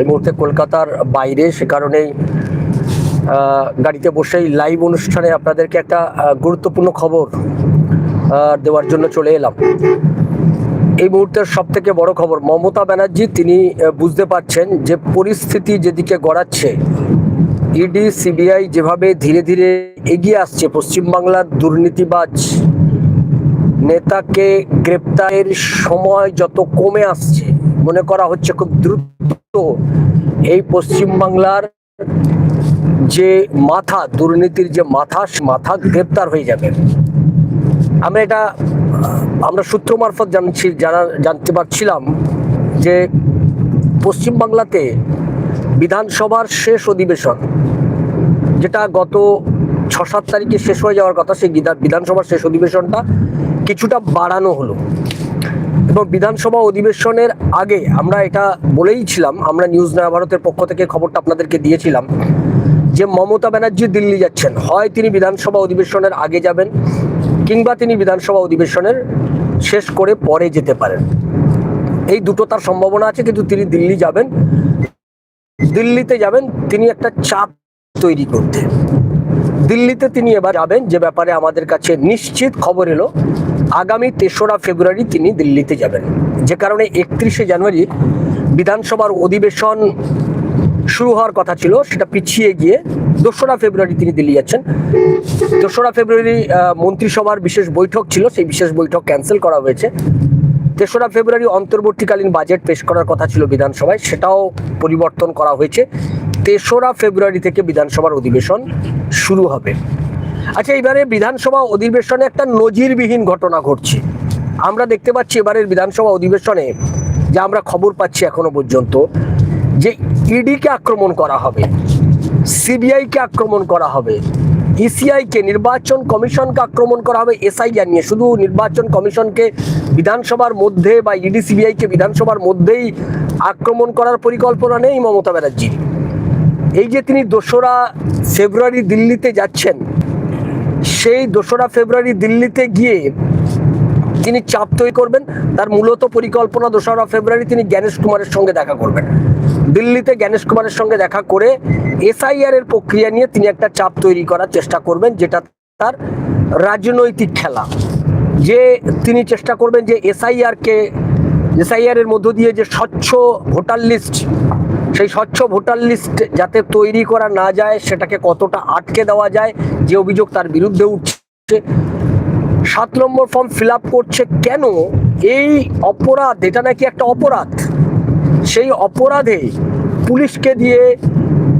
এই মুহূর্তে কলকাতার বাইরে, সে কারণেই গাড়িতে বসেই লাইভ অনুষ্ঠানে আপনাদেরকে একটা গুরুত্বপূর্ণ খবর দেওয়ার জন্য চলে এলাম। এই মুহূর্তের সব থেকে বড় খবর, মমতা ব্যানার্জি তিনি বুঝতে পারছেন যে পরিস্থিতি যেদিকে গড়াচ্ছে, ইডি, সিবিআই যেভাবে ধীরে ধীরে এগিয়ে আসছে, পশ্চিমবাংলার দুর্নীতিবাজ নেতাকে গ্রেপ্তারের সময় যত কমে আসছে, মনে করা হচ্ছে খুব দ্রুত এই পশ্চিমবাংলার যে মাথা, দুর্নীতির যে মাথা মাথা গ্রেপ্তার হয়ে যাবে। আমরা এটা, আমরা সূত্র মারফত জানছি, জানা, জানতে পারছিলাম যে পশ্চিমবাংলাতে বিধানসভার শেষ অধিবেশন, যেটা গত ছ সাত তারিখে শেষ হয়ে যাওয়ার কথা, সেই বিধা- বিধানসভার শেষ অধিবেশনটা কিছুটা বাড়ানো হলো। এবং বিধানসভা অধিবেশনের আগে আমরা এটা বলেই ছিলাম, আমরা নিউজ নয়া ভারতের পক্ষ থেকে খবরটা আপনাদেরকে দিয়েছিলাম যে মমতা ব্যানার্জি দিল্লি যাচ্ছেন। হয় তিনি বিধানসভা অধিবেশনের আগে যাবেন কিংবা তিনি বিধানসভা অধিবেশনের শেষ করে পরে যেতে পারেন। এই দুটো তার সম্ভাবনা আছে, কিন্তু তিনি দিল্লি যাবেন। দিল্লিতে যাবেন, তিনি একটা চাপ তৈরি করতে। দিল্লিতে তিনি এবার যাবেন, যে ব্যাপারে আমাদের কাছে নিশ্চিত খবর এলো। আগামী তেসরা ফেব্রুয়ারি তিনি দিল্লিতে যাবেন। যে কারণে একত্রিশে জানুয়ারি বিধানসভার অধিবেশন শুরু হওয়ার কথা ছিল, সেটা পিছিয়ে গিয়ে দোসরা ফেব্রুয়ারি তিনি দিল্লি যাচ্ছেন। দোসরা ফেব্রুয়ারি মন্ত্রিসভার বিশেষ বৈঠক ছিল, সেই বিশেষ বৈঠক ক্যান্সেল করা হয়েছে। তেসরা ফেব্রুয়ারি অন্তর্বর্তীকালীন বাজেট পেশ করার কথা ছিল বিধানসভায়, সেটাও পরিবর্তন করা হয়েছে। তেসরা ফেব্রুয়ারি থেকে বিধানসভার অধিবেশন শুরু হবে। আচ্ছা এবারে বিধানসভা অধিবেশনে একটা নজিরবিহীন ঘটনা ঘটছে। আমরা দেখতে পাচ্ছি এবারের বিধানসভা অধিবেশনে, যে আমরা খবর পাচ্ছি এখনও পর্যন্ত, যে ইডিকে আক্রমণ করা হবে সিবিআইকে আক্রমণ করা হবে। ইসিআইকে নির্বাচন কমিশনকে আক্রমণ করা হবে, এসআই জানিয়ে। শুধু নির্বাচন কমিশনকে বিধানসভার মধ্যে বা ইডি সিবিআইকে বিধানসভার মধ্যেই আক্রমণ করার পরিকল্পনা নেই মমতা ব্যানার্জির এই যে তিনি দোসরা ফেব্রুয়ারি দিল্লিতে যাচ্ছেন, সেই দোসরা ফেব্রুয়ারি দিল্লিতে গিয়ে তিনি চাপ তৈরি করবেন, তার মূলত পরিকল্পনা দোসরা ফেব্রুয়ারি তিনি জ্ঞানেশ কুমারের সঙ্গে দেখা করবেন। দিল্লিতে জ্ঞানেশ কুমারের সঙ্গে দেখা করে এসআইআর এর প্রক্রিয়া নিয়ে তিনি একটা চাপ তৈরি করার চেষ্টা করবেন, যেটা তার রাজনৈতিক খেলা। যে তিনি চেষ্টা করবেন যে এসআইআর কে, এসআইআর এর মধ্য দিয়ে যে স্বচ্ছ ভোটার লিস্ট, সেই স্বচ্ছ ভোটার লিস্ট যাতে তৈরি করা না যায়, সেটাকে কতটা আটকে দেওয়া যায়, যে অভিযোগ তার বিরুদ্ধে উঠছে সাত নম্বর ফর্ম ফিল আপ করছে কেন? এই অপরাধ, এটা নাকি একটা অপরাধ? সেই অপরাধে পুলিশকে দিয়ে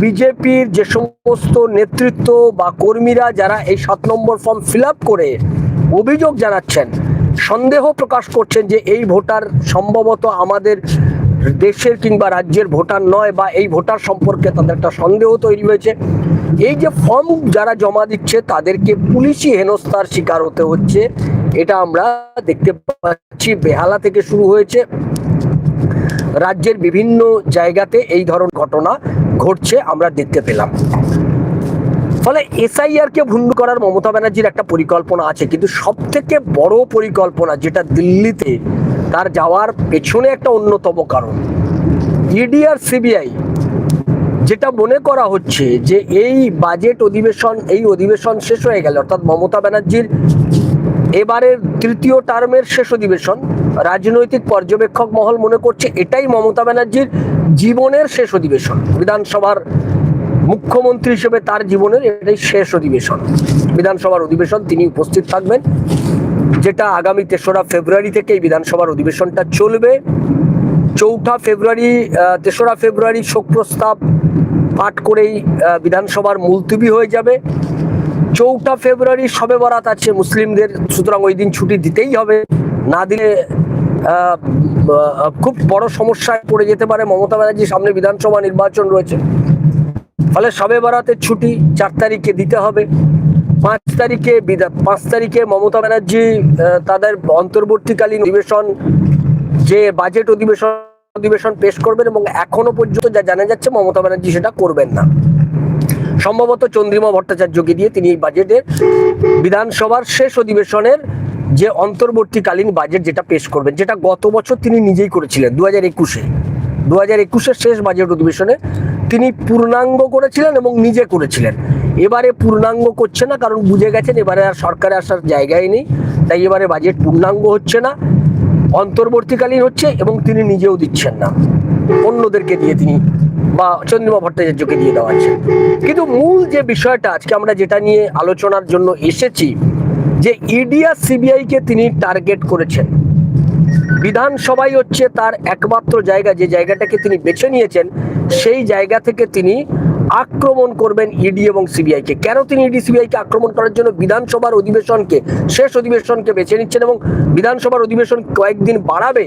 বিজেপির যে সমস্ত নেতৃত্ব বা কর্মীরা যারা এই সাত নম্বর ফর্ম ফিল করে অভিযোগ জানাচ্ছেন, সন্দেহ প্রকাশ করছেন যে এই ভোটার সম্ভবত আমাদের দেশের কিংবা রাজ্যের ভোটার নয় বা এই ভোটার সম্পর্কে তাদের একটা সন্দেহ তৈরি হয়েছে। এই যে ফর্ম যারা জমা দিচ্ছে, তাদেরকে পুলিশি হেনস্থার শিকার হতে হচ্ছে। এটা আমরা দেখতে পাচ্ছি। বেহালা থেকে শুরু হয়েছে। রাজ্যের বিভিন্ন জায়গাতে এই ধরনের ঘটনা ঘটছে, আমরা দেখতে পেলাম। ফলে এসআইআর কে ভুন্ড করার মমতা ব্যানার্জির একটা পরিকল্পনা আছে। কিন্তু সব থেকে বড় পরিকল্পনা যেটা দিল্লিতে, তার যাওয়ার পেছনে একটা অন্যতম কারণ। ইডি আর সিবিআই যেটা মনে করা হচ্ছে যে এই বাজেট অধিবেশন, এই অধিবেশন শেষ হয়ে গেল, অর্থাৎ মমতা ব্যানার্জির এবারের তৃতীয় টার্মের শেষ অধিবেশন, রাজনৈতিক পর্যবেক্ষক মহল মনে করছে এটাই মমতা ব্যানার্জির জীবনের শেষ অধিবেশন। বিধানসভার মুখ্যমন্ত্রী হিসেবে তার জীবনের এটাই শেষ অধিবেশন। বিধানসভার অধিবেশন তিনি উপস্থিত থাকবেন, যেটা আগামী তেসরা ফেব্রুয়ারি থেকে এই বিধানসভার অধিবেশনটা চলবে। চৌঠা ফেব্রুয়ারি তেসরা ফেব্রুয়ারি শোক প্রস্তাব পাঠ করেই বিধানসভার মুলতুবি হয়ে যাবে। চৌঠা ফেব্রুয়ারি সবে বরাত আছে মুসলিমদের, সুতরাং ওই দিন ছুটি দিতেই হবে। না দিলে খুব বড় সমস্যায় পড়ে যেতে পারে মমতা ব্যানার্জি সামনে বিধানসভা নির্বাচন রয়েছে। ফলে সবে বরাতের ছুটি চার তারিখে দিতে হবে। পাঁচ তারিখে পাঁচ তারিখে মমতা ব্যানার্জি তাদের অন্তর্বর্তীকালীন অধিবেশন, যে বাজেট অধিবেশন অধিবেশন পেশ করবেন এবং এখনও পর্যন্ত যা জানা যাচ্ছে মমতা ব্যানার্জি সেটা করবেন না। সম্ভবত চন্দ্রিমা ভট্টাচার্যকে দিয়ে তিনি এই বাজেটের বিধানসভার শেষ অধিবেশনের যে অন্তর্বর্তীকালীন বাজেট যেটা পেশ করবেন, যেটা গত বছর তিনি নিজেই করেছিলেন দু হাজার একুশে। দু হাজার একুশের শেষ বাজেট অধিবেশনে তিনি পূর্ণাঙ্গ করেছিলেন এবং নিজে করেছিলেন। এবারে পূর্ণাঙ্গ করছে না, কারণ বুঝে গেছেন এবারে আর সরকারে আসার জায়গায় নেই, তাই এবারে বাজেট পূর্ণাঙ্গ হচ্ছে না। অন্তর্বর্তীকালীন হচ্ছে এবং তিনি নিজেও দিচ্ছেন না। অন্যদেরকে দিয়ে তিনি বা চন্দ্রিমা ভট্টাচার্যকে দিয়ে দেওয়া হচ্ছে। কিন্তু মূল যে বিষয়টা, আজকে আমরা যেটা নিয়ে আলোচনার জন্য এসেছি, যে ইডি আর সিবিআইকে তিনি টার্গেট করেছেন। বিধানসভাই হচ্ছে তার একমাত্র জায়গা, যে জায়গাটাকে তিনি বেছে নিয়েছেন, সেই জায়গা থেকে তিনি আক্রমণ করবেন ইডি এবং সিবিআইকে কেন তিনি ইডি সিবিআইকে আক্রমণ করার জন্য বিধানসভার অধিবেশনকে, শেষ অধিবেশনকে বেছে নিচ্ছেন এবং বিধানসভার অধিবেশন কয়েকদিন বাড়াবে?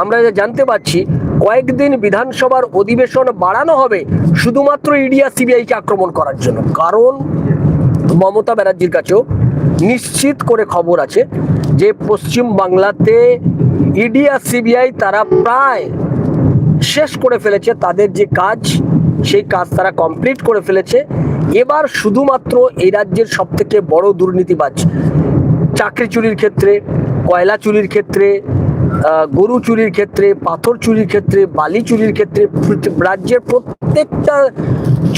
আমরা যা জানতে পারছি, কয়েকদিন বিধানসভার অধিবেশন বাড়ানো হবে শুধুমাত্র ইডি আর সিবিআইকে আক্রমণ করার জন্য। কারণ মমতা ব্যানার্জির কাছেও নিশ্চিত করে খবর আছে যে পশ্চিম বাংলাতে ইডি আর সিবিআই তারা প্রায় শেষ করে ফেলেছে। তাদের যে কাজ সেই কাজ তারা কমপ্লিট করে ফেলেছে। এবার শুধুমাত্র এই রাজ্যের সব থেকে বড় দুর্নীতিবাজ, চাকরি চুরির ক্ষেত্রে, কয়লা চুরির ক্ষেত্রে গরু চুরির ক্ষেত্রে, পাথর চুরির ক্ষেত্রে, বালি চুরির ক্ষেত্রে রাজ্যের প্রত্যেকটা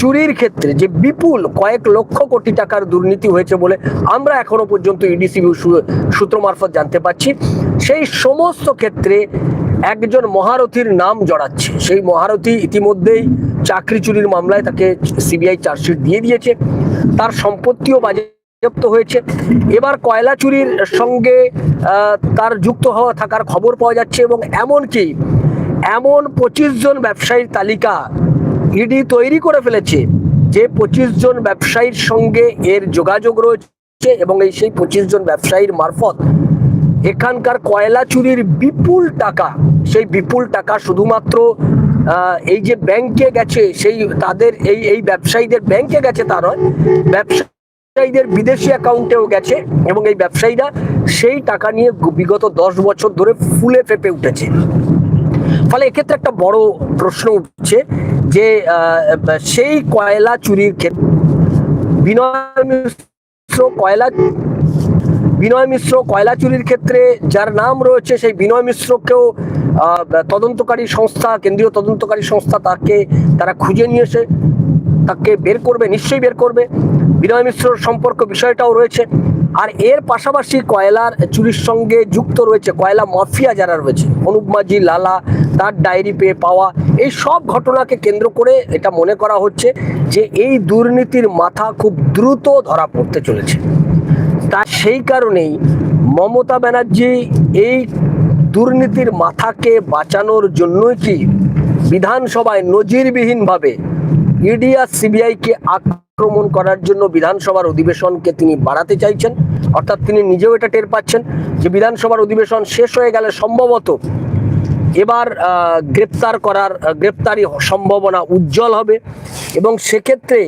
চুরির ক্ষেত্রে যে বিপুল কয়েক লক্ষ কোটি টাকার দুর্নীতি হয়েছে বলে আমরা এখনও পর্যন্ত ইডিসি সূত্র মারফত জানতে পারছি। সেই সমস্ত ক্ষেত্রে একজন মহারথীর নাম জড়াচ্ছে। সেই মহারথী ইতিমধ্যেই চাকরি চুরির মামলায় তাকে সিবিআই চার্জশিট দিয়ে দিয়েছে। তার সম্পত্তিও বাজেয়াপ্ত হয়েছে। এবার কয়লা চুরির সঙ্গে তার যুক্ত হওয়া থাকার খবর পাওয়া যাচ্ছে এবং এমনকি এমন পঁচিশ জন ব্যবসায়ীর তালিকা ইডি তৈরি করে ফেলেছে যে পঁচিশ জন ব্যবসায়ীর সঙ্গে এর যোগাযোগ রয়েছে এবং এই সেই পঁচিশ জন ব্যবসায়ীর মারফত এখানকার কয়লা চুরির বিপুল টাকা, সেই বিপুল টাকা শুধুমাত্র এই যে ব্যাংকে গেছে, সেই তাদের এই এই ব্যবসায়ীদের ব্যাংকে গেছে তা নয়, ব্যবসায়ীদের বিদেশি অ্যাকাউন্টেও গেছে এবং এই ব্যবসায়ীরা সেই টাকা নিয়ে বিগত দশ বছর ধরে ফুলে ফেপে উঠেছে। ফলে এক্ষেত্রে একটা বড় প্রশ্ন উঠছে যে সেই কয়লা চুরির ক্ষেত্রে বিনয় মিশ্র কয়লা বিনয় মিশ্র কয়লা চুরির ক্ষেত্রে যার নাম রয়েছে, সেই বিনয় মিশ্রকেও তদন্তকারী সংস্থা, কেন্দ্রীয় তদন্তকারী সংস্থা তাকে, তারা খুঁজে নিয়ে এসে তাকে বের করবে, নিশ্চয়ই বের করবে। বিনয় মিশ্রর সম্পর্ক বিষয়টাও রয়েছে। আর এর পাশাপাশি কয়লার চুরির সঙ্গে যুক্ত রয়েছে কয়লা মাফিয়া যারা রয়েছে অনুপ মাঝি লালা, তার ডায়েরি পেয়ে পাওয়া, এই সব ঘটনাকে কেন্দ্র করে এটা মনে করা হচ্ছে যে এই দুর্নীতির মাথা খুব দ্রুত ধরা পড়তে চলেছে। তা সেই কারণেই মমতা ব্যানার্জি এই দুর্নীতির মাথাকে বাঁচানোর জন্যই কি বিধানসভায় নজিরবিহীনভাবে ইডি আর সিবিআইকে আক্রমণ করার জন্য বিধানসভার অধিবেশনকে তিনি বাড়াতে চাইছেন, অর্থাৎ তিনি নিজেও এটা টের পাচ্ছেন যে বিধানসভার অধিবেশন শেষ হয়ে গেলে সম্ভবত এবার গ্রেপ্তার করার গ্রেপ্তারি সম্ভাবনা উজ্জ্বল হবে এবং সেক্ষেত্রে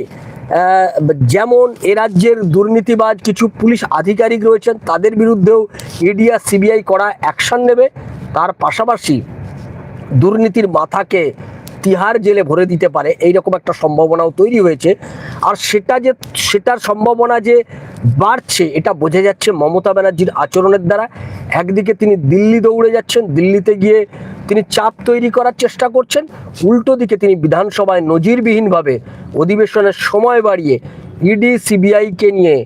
যেমন এ রাজ্যের দুর্নীতিবাজ কিছু পুলিশ আধিকারিক রয়েছেন, তাদের বিরুদ্ধেও ইডি আর সিবিআই করা অ্যাকশন নেবে। তার পাশাপাশি দুর্নীতির মাথাকে তিহার জেলে ভরে দিতে পারে, এইরকম একটা সম্ভাবনাও তৈরি হয়েছে। আর সেটা যে, সেটার সম্ভাবনা যে বাড়ছে, এটা বোঝা যাচ্ছে মমতা ব্যানার্জির আচরণের দ্বারা। একদিকে তিনি দিল্লি দৌড়ে যাচ্ছেন, দিল্লিতে গিয়ে তিনি চাপ তৈরি করার চেষ্টা করছেন। উল্টো দিকে তিনি বিধানসভায় নজিরবিহীনভাবে অধিবেশনের সময় বাড়িয়ে ইডি, সিবিআইকে নিয়ে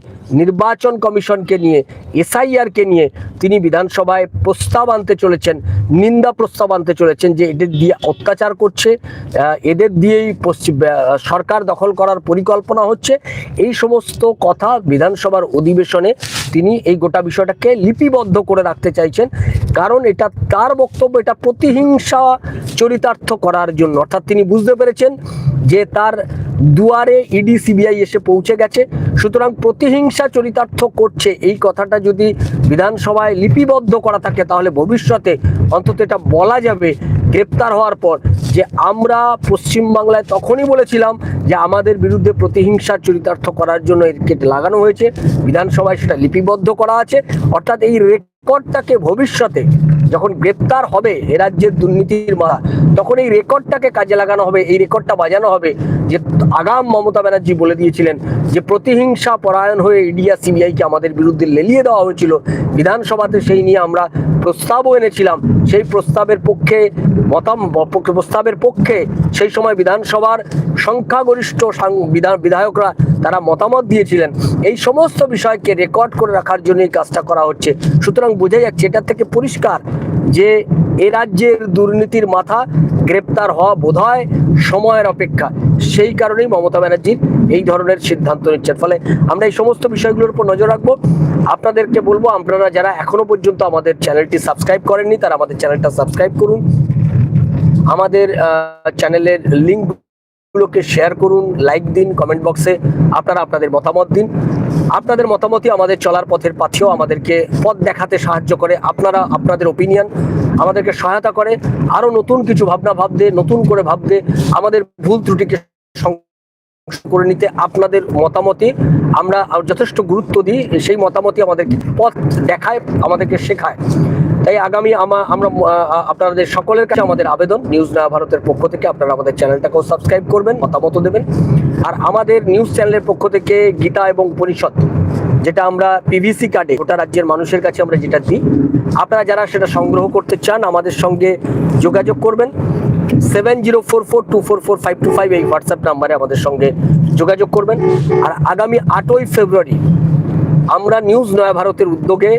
নির্বাচন কমিশনকে নিয়ে, এসআইআরকে নিয়ে তিনি বিধানসভায় প্রস্তাব আনতে চলেছেন, নিন্দা প্রস্তাব আনতে চলেছেন যে এদের দিয়ে অত্যাচার করছে এদের দিয়েই পশ্চিম সরকার দখল করার পরিকল্পনা হচ্ছে। এই সমস্ত কথা বিধানসভার অধিবেশনে তিনি এই গোটা বিষয়টাকে লিপিবদ্ধ করে রাখতে চাইছেন। কারণ এটা তার বক্তব্য, এটা প্রতিহিংসা চরিতার্থ করার জন্য। অর্থাৎ তিনি বুঝতে পেরেছেন যে তার দুয়ারে ইডি সিবিআই এসে পৌঁছে গেছে। সুতরাং প্রতিহিংসা চরিতার্থ করছে এই কথাটা যদি বিধানসভায় লিপিবদ্ধ করা থাকে, তাহলে ভবিষ্যতে অন্তত এটা বলা যাবে গ্রেপ্তার হওয়ার পর। যে আমরা পশ্চিমবাংলায় তখনই বলেছিলাম যে আমাদের বিরুদ্ধে প্রতিহিংসার চরিতার্থ করার জন্য একে লাগানো হয়েছে। বিধানসভায় সেটা লিপিবদ্ধ করা আছে। অর্থাৎ এই রেকর্ডটাকে ভবিষ্যতে যখন গ্রেপ্তার হবে এ রাজ্যের দুর্নীতির মারা তখন এই রেকর্ডটাকে কাজে লাগানো হবে, এই রেকর্ডটা বাজানো হবে। যে আগাম মমতা ব্যানার্জি বলে দিয়েছিলেন যে প্রতিহিংসা পরায়ণ হয়ে ইডিয়া সিবিআইকে আমাদের বিরুদ্ধে লেলিয়ে দেওয়া হয়েছিল, বিধানসভাতে সেই নিয়ে আমরা প্রস্তাবও এনেছিলাম। সেই প্রস্তাবের পক্ষে, মতাম, প্রস্তাবের পক্ষে সেই সময় বিধানসভার সংখ্যাগরিষ্ঠ সাং- বিধায়করা তারা মতামত দিয়েছিলেন। এই সমস্ত বিষয়কে রেকর্ড করে রাখার জন্য এই কাজটা করা হচ্ছে। সুতরাং বোঝা যাচ্ছে এটার থেকে পরিষ্কার যে এ রাজ্যের দুর্নীতির মাথা গ্রেপ্তার হওয়া বোধহয় সময়ের অপেক্ষা। সেই কারণেই মমতা ব্যানার্জির এই ধরনের সিদ্ধান্ত নিচ্ছেন। ফলে আমরা এই সমস্ত বিষয়গুলোর উপর নজর রাখব। আপনাদেরকে বলব, আপনারা যারা এখনও পর্যন্ত আমাদের চ্যানেলটি সাবস্ক্রাইব করেননি, তারা আমাদের চ্যানেলটা সাবস্ক্রাইব করুন। আমাদের চ্যানেলের লিঙ্ক গুলোকে শেয়ার করুন লাইক দিন কমেন্ট বক্সে আপনারা আপনাদের মতামত দিন। আপনাদের মতামতই আমাদের চলার পথের পাথেও আমাদেরকে পথ দেখাতে সাহায্য করে। আপনারা আপনাদের ওপিনিয়ন আমাদেরকে সহায়তা করে। আরও নতুন কিছু ভাবনা ভাবতে, নতুন করে ভাবতে, আমাদের ভুল ত্রুটিকে করে নিতে আপনাদের মতামতই আমরা যথেষ্ট গুরুত্ব দিই। সেই মতামতই আমাদেরকে পথ দেখায়, আমাদেরকে শেখায়। তাই আগামী আমরা আপনাদের সকলের কাছে আমাদের আবেদন নিউজ নয়া ভারতের পক্ষ থেকে। আপনারা আমাদের চ্যানেলটাকেও সাবস্ক্রাইব করবেন, মতামত দেবেন। আর আমাদের নিউজ চ্যানেলের পক্ষ থেকে গীতা এবং পরিষদ যেটা আমরা পিভিসি কার্ডে গোটা রাজ্যের মানুষের কাছে আমরা যেটা দিই, আপনারা যারা সেটা সংগ্রহ করতে চান, আমাদের সঙ্গে যোগাযোগ করবেন। Seven zero four four two four four five two five এই হোয়াটসঅ্যাপ নাম্বারে আমাদের সঙ্গে যোগাযোগ করবেন। আর আগামী আটই ফেব্রুয়ারি আমরা নিউজ নয়া ভারতের উদ্যোগে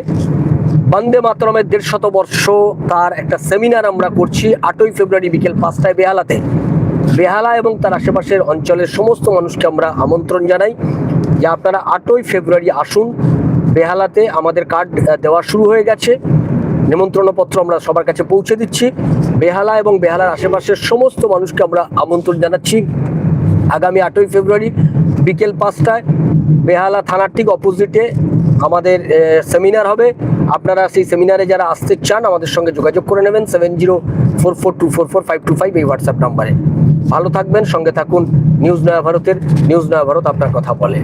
বন্দে মাতরমের দেড় শত বর্ষ তার একটা সেমিনার আমরা করছি আটই ফেব্রুয়ারি বিকেল পাঁচটায় বেহালাতে। বেহালা এবং তার আশেপাশের অঞ্চলের সমস্ত মানুষকে আমরা আমন্ত্রণ জানাই। যে আপনারা আটই ফেব্রুয়ারি আসুন। বেহালাতে আমাদের কার্ড দেওয়া শুরু হয়ে গেছে। নিমন্ত্রণপত্র আমরা সবার কাছে পৌঁছে দিচ্ছি। বেহালা এবং বেহালার আশেপাশের সমস্ত মানুষকে আমরা আমন্ত্রণ জানাচ্ছি। আগামী আটই ফেব্রুয়ারি বিকেল পাঁচটায় বেহালা থানার ঠিক অপোজিটে আমাদের সেমিনার হবে। আপনারা সেই সেমিনারে যারা আসতে চান, আমাদের সঙ্গে যোগাযোগ করে নেবেন seven zero four four two four four five two five এই হোয়াটসঅ্যাপ নাম্বারে। ভালো থাকবেন, সঙ্গে থাকুন। নিউজ নয়া ভারতের নিউজ নয়া ভারত আপনার কথা বলে।